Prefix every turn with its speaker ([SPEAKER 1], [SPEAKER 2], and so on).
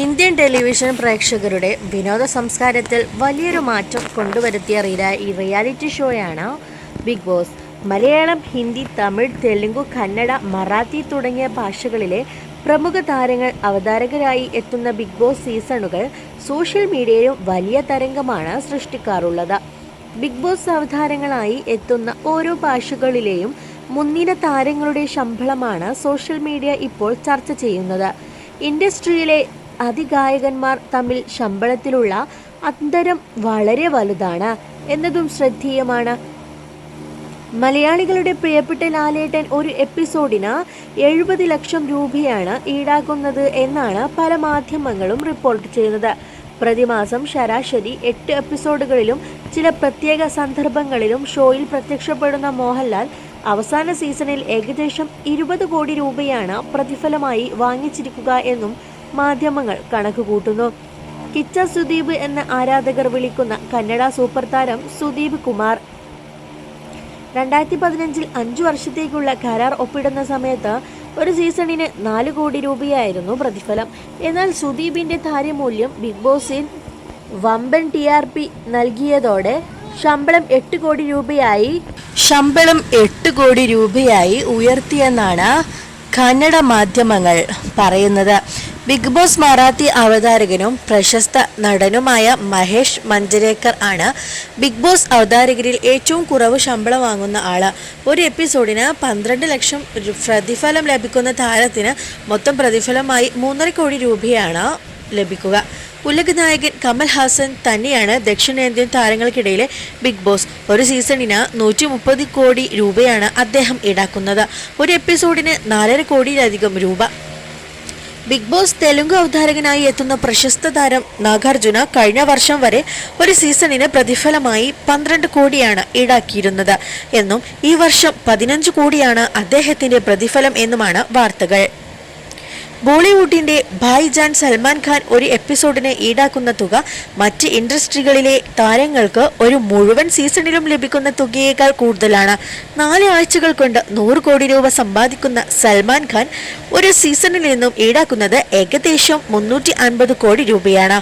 [SPEAKER 1] Indian television പ്രേക്ഷകരുടെ വിനോദ സംസ്കാരത്തിൽ വലിയൊരു മാറ്റം കൊണ്ടുവരുത്തിയ ഈ റിയാലിറ്റി ഷോയാണ് ബിഗ് ബോസ് മലയാളം ഹിന്ദി തമിഴ് തെലുങ്ക് കന്നഡ മറാത്തി തുടങ്ങിയ ഭാഷകളിലെ പ്രമുഖ താരങ്ങൾ അവതാരകരായി എത്തുന്ന ബിഗ് ബോസ് സീസണുകൾ സോഷ്യൽ മീഡിയയിലും വലിയ തരംഗമാണ് സൃഷ്ടിക്കാറുള്ളത്. ബിഗ് ബോസ് അവതാരങ്ങളായി എത്തുന്ന ഓരോ ഭാഷകളിലെയും മുൻനിര താരങ്ങളുടെ ശമ്പളമാണ് സോഷ്യൽ മീഡിയ ഇപ്പോൾ ചർച്ച ചെയ്യുന്നത്. ഇൻഡസ്ട്രിയിലെ അതിഗായകന്മാർ തമ്മിൽ ശമ്പളത്തിലുള്ള അന്തരം വളരെ വലുതാണ് എന്നതും ശ്രദ്ധേയമാണ്. മലയാളികളുടെ പ്രിയപ്പെട്ട ലാലേട്ടൻ ഒരു എപ്പിസോഡിന് എഴുപത് ലക്ഷം രൂപയാണ് ഈടാക്കുന്നത് എന്നാണ് പല മാധ്യമങ്ങളും റിപ്പോർട്ട് ചെയ്യുന്നത്. പ്രതിമാസം ശരാശരി എട്ട് എപ്പിസോഡുകളിലും ചില പ്രത്യേക സന്ദർഭങ്ങളിലും ഷോയിൽ പ്രത്യക്ഷപ്പെടുന്ന മോഹൻലാൽ അവസാന സീസണിൽ ഏകദേശം ഇരുപത് കോടി രൂപയാണ് പ്രതിഫലമായി വാങ്ങിച്ചിരിക്കുക എന്നും മാധ്യമങ്ങൾ കണക്കുകൂട്ടുന്നു കിച്ച സുദീപ് എന്ന ആരാധകർ വിളിക്കുന്ന കന്നഡ സൂപ്പർ താരം സുദീപ് കുമാർ. രണ്ടായിരത്തി പതിനഞ്ചിൽ അഞ്ചു വർഷത്തേക്കുള്ള കരാർ ഒപ്പിടുന്ന സമയത്ത് ഒരു സീസണിന് നാല് കോടി രൂപയായിരുന്നു പ്രതിഫലം. എന്നാൽ സുദീപിന്റെ താരമൂല്യം ബിഗ് ബോസിൽ വമ്പൻ ടി ആർ പി നൽകിയതോടെ ശമ്പളം എട്ട് കോടി രൂപയായി ശമ്പളം എട്ട് കോടി രൂപയായി ഉയർത്തിയെന്നാണ് കന്നഡ മാധ്യമങ്ങൾ പറയുന്നത്. ബിഗ് ബോസ് മറാത്തി അവതാരകനും പ്രശസ്ത നടനുമായ മഹേഷ് മഞ്ജരേക്കർ ആണ് ബിഗ് ബോസ് അവതാരകരിൽ ഏറ്റവും കുറവ് ശമ്പളം വാങ്ങുന്ന ആൾ. ഒരു എപ്പിസോഡിന് പന്ത്രണ്ട് ലക്ഷം പ്രതിഫലം ലഭിക്കുന്ന താരത്തിന് മൊത്തം പ്രതിഫലമായി മൂന്നര കോടി രൂപയാണ് ലഭിക്കുക. ഉലക നായകൻ കമൽ ഹാസൻ തന്നെയാണ് ദക്ഷിണേന്ത്യൻ താരങ്ങൾക്കിടയിലെ ബിഗ് ബോസ്. ഒരു സീസണിന് നൂറ്റി മുപ്പത് കോടി രൂപയാണ് അദ്ദേഹം ഈടാക്കുന്നത്. ഒരു എപ്പിസോഡിന് നാലര കോടിയിലധികം രൂപ. ബിഗ് ബോസ് തെലുങ്ക് അവതാരകനായി എത്തുന്ന പ്രശസ്ത താരം നാഗാർജുന കഴിഞ്ഞ വർഷം വരെ ഒരു സീസണിന് പ്രതിഫലമായി പന്ത്രണ്ട് കോടിയാണ് ഈടാക്കിയിരുന്നത്. എന്നും ഈ വർഷം പതിനഞ്ച് കോടിയാണ് അദ്ദേഹത്തിന്റെ പ്രതിഫലം എന്നുമാണ് വാർത്തകൾ. ബോളിവുഡിന്റെ ഭായ്ജാൻ സൽമാൻ ഖാൻ ഒരു എപ്പിസോഡിന് ഈടാക്കുന്ന തുക മറ്റ് ഇൻഡസ്ട്രികളിലെ താരങ്ങൾക്ക് ഒരു മുഴുവൻ സീസണിലും ലഭിക്കുന്ന തുകയേക്കാൾ കൂടുതലാണ്. നാല് ആഴ്ചകൾ കൊണ്ട് നൂറ് കോടി രൂപ സമ്പാദിക്കുന്ന സൽമാൻ ഖാൻ ഒരു സീസണിൽ നിന്നും ഈടാക്കുന്നത് ഏകദേശം മുന്നൂറ്റി കോടി രൂപയാണ്.